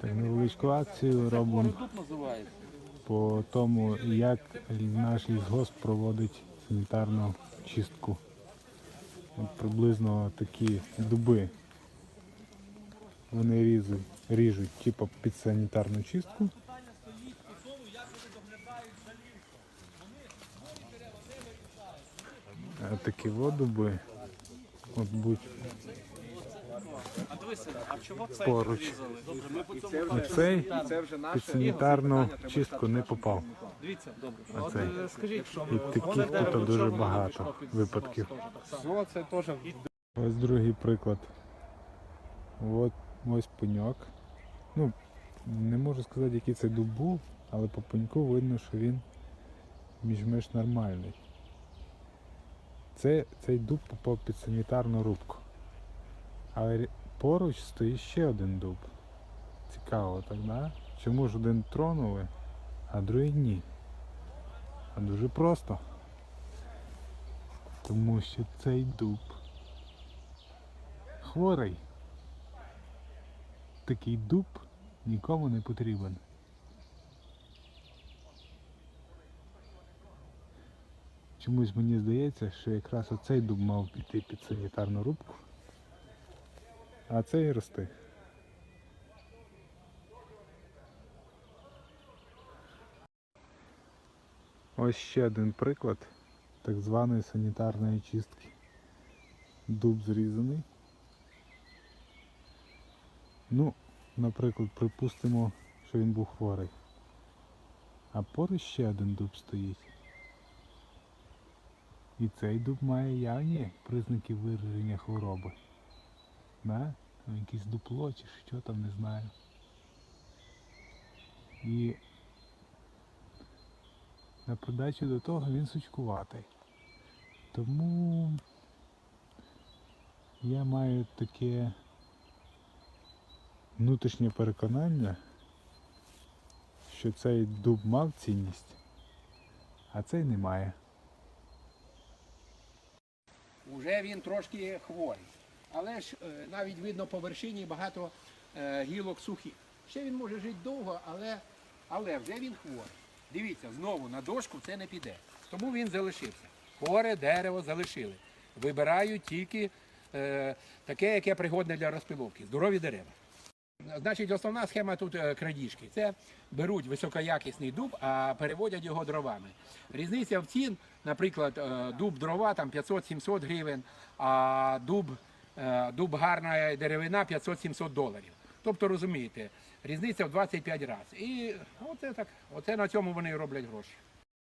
Так, невеличку акцію робимо по тому, як наш лісгосп проводить санітарну чистку. От приблизно такі дуби. Вони різуть, ріжуть типу під санітарну чистку. А такі от дуби. От будь А дивися, а чого цей Поруч. цей під санітарну чистку не попав. А цей. І таких тут дуже багато випадків. Ось другий приклад. От ось пеньок. Ну, не можу сказати, який це дуб був, але по пеньку видно, що він між-меж нормальний. Це, цей дуб попав під санітарну рубку. Але поруч стоїть ще один дуб. Цікаво, так, да? Чому ж один тронули, а другий ні? А дуже просто. Тому що цей дуб хворий. Такий дуб нікому не потрібен. Чомусь мені здається, що якраз оцей дуб мав піти під санітарну рубку, а цей рости. Ось ще один приклад так званої санітарної чистки. Дуб зрізаний. Ну, наприклад, припустимо, що він був хворий. А поруч ще один дуб стоїть. І цей дуб має явні признаки вираження хвороби. Да? Там якийсь дупло чи що там, не знаю. І на придачу до того він сучкуватий. Тому я маю таке внутрішнє переконання, що цей дуб мав цінність, а цей не має. Уже він трошки хворий. Але ж е, навіть видно по вершині багато е, гілок сухих. Ще він може жити довго, але, але вже він хворий. Дивіться, знову на дошку це не піде. Тому він залишився. Хворе дерево залишили. Вибирають тільки е, таке, яке пригодне для розпиловки. Здорові дерева. Значить, основна схема тут е, крадіжки. Це беруть високоякісний дуб, а переводять його дровами. Різниця в цін, наприклад, дуб дрова там 500-700 гривень, а дуб, дуб гарна деревина 500-700 доларів. Тобто, розумієте, різниця в 25 разів. І оце так, оце на цьому вони роблять гроші.